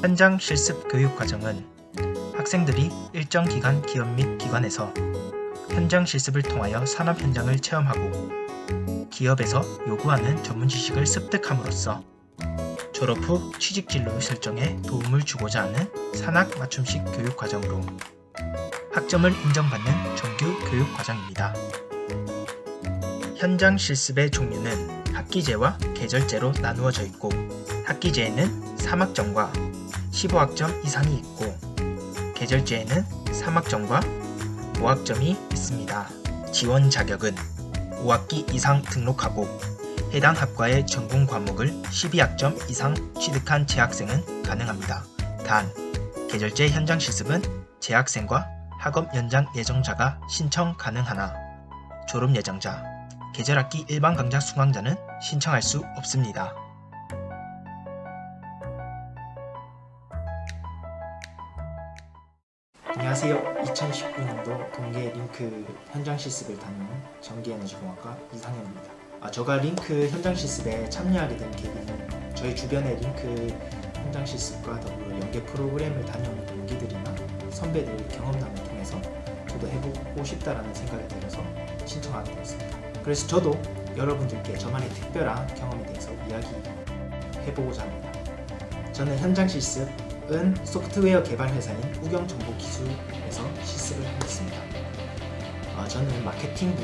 현장 실습 교육 과정은 학생들이 일정 기간 기업 및 기관에서 현장 실습을 통하여 산업 현장을 체험하고 기업에서 요구하는 전문 지식을 습득함으로써 졸업 후 취직 진로 설정에 도움을 주고자 하는 산학 맞춤식 교육 과정으로 학점을 인정받는 정규 교육 과정입니다. 현장 실습의 종류는 학기제와 계절제로 나누어져 있고 학기제에는 3학점과 15학점 이상이 있고 계절제에는 3학점과 5학점이 있습니다. 지원 자격은 5학기 이상 등록하고 해당 학과의 전공 과목을 12학점 이상 취득한 재학생은 가능합니다. 단, 계절제 현장 실습은 재학생과 학업 연장 예정자가 신청 가능하나 졸업 예정자, 계절학기 일반 강좌 수강자는 신청할 수 없습니다. 안녕하세요. 2019년도 동계 링크 현장 실습을 다니는 전기에너지공학과 이상현입니다. 아, 제가 링크 현장 실습에 참여하게 된 계기는 저희 주변의 링크 현장 실습과 더불어 연계 프로그램을 다녀온 동기들이나 선배들 경험담을 통해서 저도 해보고 싶다라는 생각이 들어서 신청하게 되었습니다. 그래서 저도 여러분들께 저만의 특별한 경험에 대해서 이야기해보고자 합니다. 저는 현장 실습 은 소프트웨어 개발 회사인 우경정보기술에서 실습을 하겠습니다. 어, 저는 마케팅부,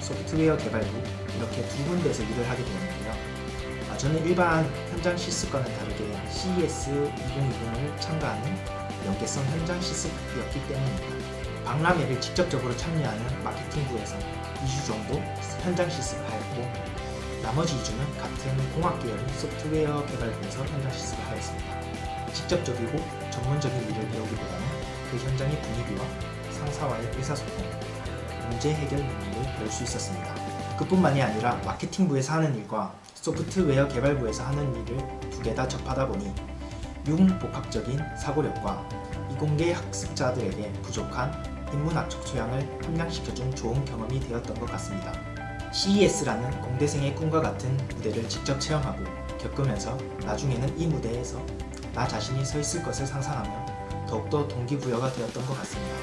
소프트웨어 개발부 이렇게 두 군데서 일을 하게 되었는데요. 아, 저는 일반 현장 실습과는 다르게 CES 2020을 참가하는 연계성 현장 실습이었기 때문입니다. 박람회를 직접적으로 참여하는 마케팅부에서 2주 정도 현장 실습을 하였고 나머지 2주는 같은 공학 계열인 소프트웨어 개발부에서 현장 실습을 하였습니다. 직접적이고 전문적인 일을 배우기보다는 그 현장의 분위기와 상사와의 의사소통, 문제 해결 능력을 배울 수 있었습니다. 그뿐만이 아니라 마케팅부에서 하는 일과 소프트웨어 개발부에서 하는 일을 두 개 다 접하다 보니 융복합적인 사고력과 이공계 학습자들에게 부족한 인문학적 소양을 함양시켜준 좋은 경험이 되었던 것 같습니다. CES라는 공대생의 꿈과 같은 무대를 직접 체험하고 겪으면서 나중에는 이 무대에서 나 자신이 서 있을 것을 상상하며 더욱더 동기부여가 되었던 것 같습니다.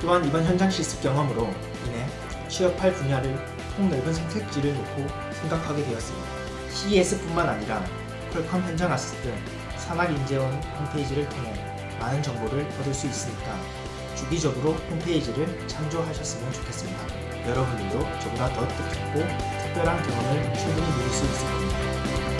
또한 이번 현장 실습 경험으로 인해 취업할 분야를 폭넓은 선택지를 놓고 생각하게 되었습니다. CES뿐만 아니라 퀄컴 현장 아시스트, 산학인재원 홈페이지를 통해 많은 정보를 얻을 수 있으니까 주기적으로 홈페이지를 참조하셨으면 좋겠습니다. 여러분들도 저보다 더 뜻깊고 특별한 경험을 충분히 누릴 수 있을 겁니다.